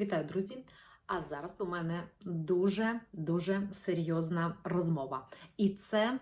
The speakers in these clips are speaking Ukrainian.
Вітаю, друзі! А зараз у мене дуже дуже серйозна розмова. І це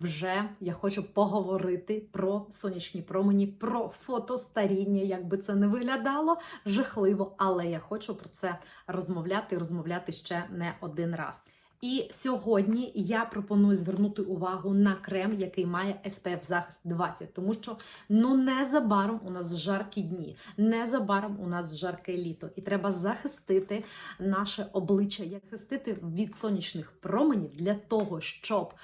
вже я хочу поговорити про сонячні промені, про фотостаріння, як би це не виглядало жахливо, але я хочу про це розмовляти і розмовляти ще не один раз. І сьогодні я пропоную звернути увагу на крем, який має SPF захист 20, тому що ну незабаром у нас жаркі дні, незабаром у нас жарке літо, і треба захистити наше обличчя, захистити від сонячних променів для того, щоб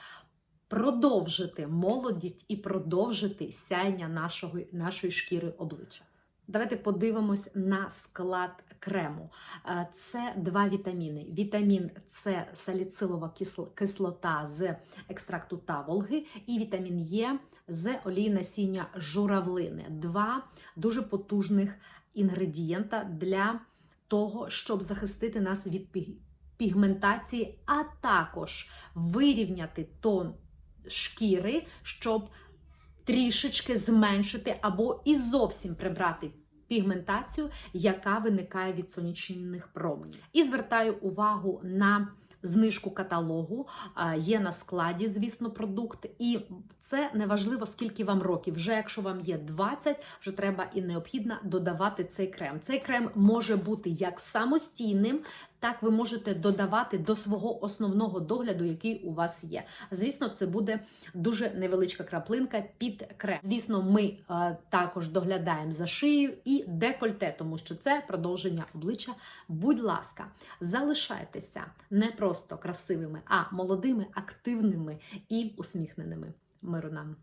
продовжити молодість і продовжити сяйня нашого, нашої шкіри обличчя. Давайте подивимось на склад крему. Е, Це два вітаміни. Вітамін С саліцилова кислота з екстракту таволги, і вітамін Е з олії насіння журавлини. Два дуже потужних інгредієнта для того, щоб захистити нас від пігментації, а також вирівняти тон шкіри, щоб трішечки зменшити або і зовсім прибрати пігментацію, яка виникає від сонячних променів. І звертаю увагу на знижку каталогу. Є на складі, звісно, продукт, і це не важливо, скільки вам років. Вже якщо вам є 20, вже треба і необхідно додавати цей крем. Цей крем може бути як самостійним, так ви можете додавати до свого основного догляду, який у вас є. Звісно, це буде дуже невеличка краплинка під крем. Звісно, ми е, також доглядаємо за шиєю і декольте, тому що це продовження обличчя. Будь ласка, залишайтеся не просто красивими, а молодими, активними і усміхненими. Миру нам!